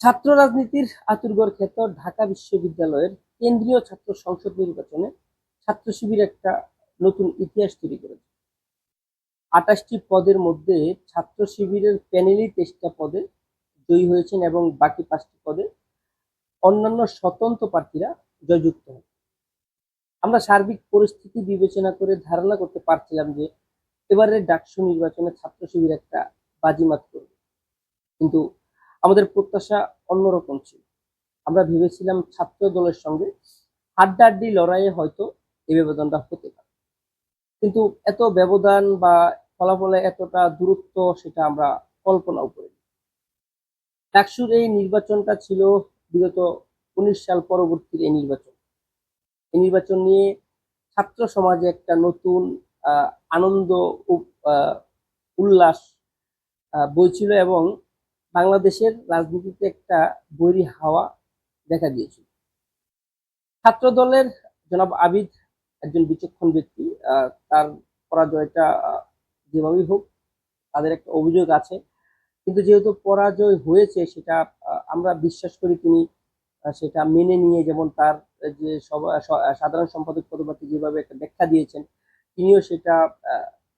ছাত্র রাজনীতির আতুরগড় খ্যাত ঢাকা বিশ্ববিদ্যালয়ের কেন্দ্রীয় ছাত্র সংসদ নির্বাচনে ছাত্র শিবির একটা নতুন ইতিহাস তৈরি করেছে। আটাশটি পদের মধ্যে ছাত্র শিবিরের প্যানেলই তেইশটা পদে জয়ী হয়েছেন এবং বাকি পাঁচটি পদে অন্যান্য স্বতন্ত্র প্রার্থীরা জয়যুক্ত হন। আমরা সার্বিক পরিস্থিতি বিবেচনা করে ধারণা করতে পারছিলাম যে এবারের ডাকসু নির্বাচনে ছাত্র শিবির একটা বাজিমাত করবে। কিন্তু আমাদের প্রত্যাশা অন্যরকম ছিল। আমরা ভেবেছিলাম ছাত্র দলের সঙ্গে হাড্ডাহাড্ডি লড়াইয়ে হয়তো এই ব্যবধানটা হতে পারে। কিন্তু এত ব্যবধান বা ফলাফলে এতটা দূরত্ব সেটা আমরা কল্পনাও করি ডাকসুর এই নির্বাচনটা ছিল বিগত উনিশ সাল পরবর্তীর এই নির্বাচন। এই নির্বাচন নিয়ে ছাত্র সমাজে একটা নতুন আনন্দ উল্লাস বইছিল এবং বাংলাদেশের রাজনীতিতে একটা বৈরী হাওয়া দেখা দিয়েছিল। ছাত্র দলের জনাব আবিদ একজন বিচক্ষণ ব্যক্তি তার পরাজয়টা যেভাবেই হোক তাদের একটা অভিযোগ আছে। কিন্তু যেহেতু পরাজয় হয়েছে সেটা আমরা বিশ্বাস করি তিনি সেটা মেনে নিয়ে যেমন তার যে সাধারণ সম্পাদক পদপ্রার্থী যেভাবে একটা ব্যাখ্যা দিয়েছেন, তিনিও সেটা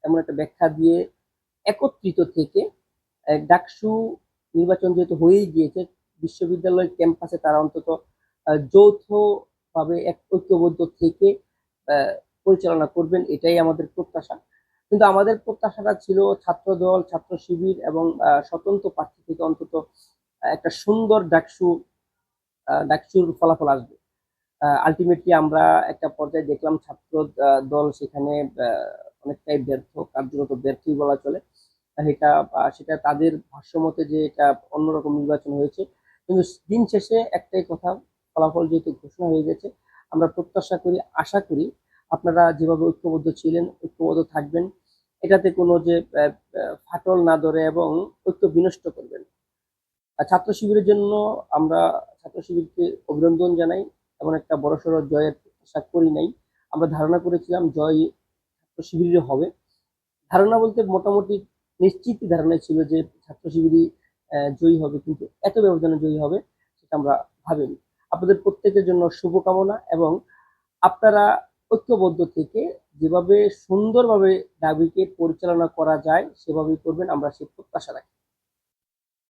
এমন একটা ব্যাখ্যা দিয়ে একত্রিত থেকে ডাকসু নির্বাচন যেহেতু হয়েই গিয়েছে বিশ্ববিদ্যালয় ক্যাম্পাসে তারা অন্তত যৌথভাবে এক ঐক্যবদ্ধ থেকে পরিচালনা করবেন, এটাই আমাদের প্রত্যাশা। কিন্তু আমাদের প্রত্যাশাটা ছিল ছাত্র দল ছাত্র শিবির এবং স্বতন্ত্র প্রার্থী থেকে অন্তত একটা সুন্দর ডাকসু ডাকসুর ফলাফল আসবে। আলটিমেটলি আমরা একটা পর্যায়ে দেখলাম ছাত্র দল সেখানে অনেকটাই ব্যর্থ কার্যরত ব্যর্থই বলা চলে। এটা সেটা তাদের ভাষ্যমতে যে এটা অন্যরকম নির্বাচন হয়েছে। কিন্তু দিন শেষে একটাই কথা, ফলাফল যেহেতু ঘোষণা হয়ে গেছে, আমরা প্রত্যাশা করি, আশা করি আপনারা যেভাবে ঐক্যবদ্ধ ছিলেন, ঐক্যবদ্ধ থাকবেন। এটাতে কোনো যে ফাটল না ধরে এবং ঐক্য বিনষ্ট করবেন। ছাত্র শিবিরের জন্য আমরা ছাত্র শিবিরকে অভিনন্দন জানাই। এমন একটা বড়সড় জয়ের আশা করি নাই। আমরা ধারণা করেছিলাম জয় ছাত্র শিবিরের হবে। ধারণা বলতে মোটামুটি নিশ্চিত ধারণা ছিল যে ছাত্র শিবিরই জয়ী হবে, কিন্তু এত ব্যবধানে জয়ী হবে সেটা আমরা ভাবিনি। আপনাদের প্রত্যেকের জন্য শুভকামনা এবং আপনারা ঐক্যবদ্ধ থেকে যেভাবে সুন্দরভাবে দাবিকে পরিচালনা করা যায়, সেভাবেই করবেন, আমরা সে প্রত্যাশা রাখি।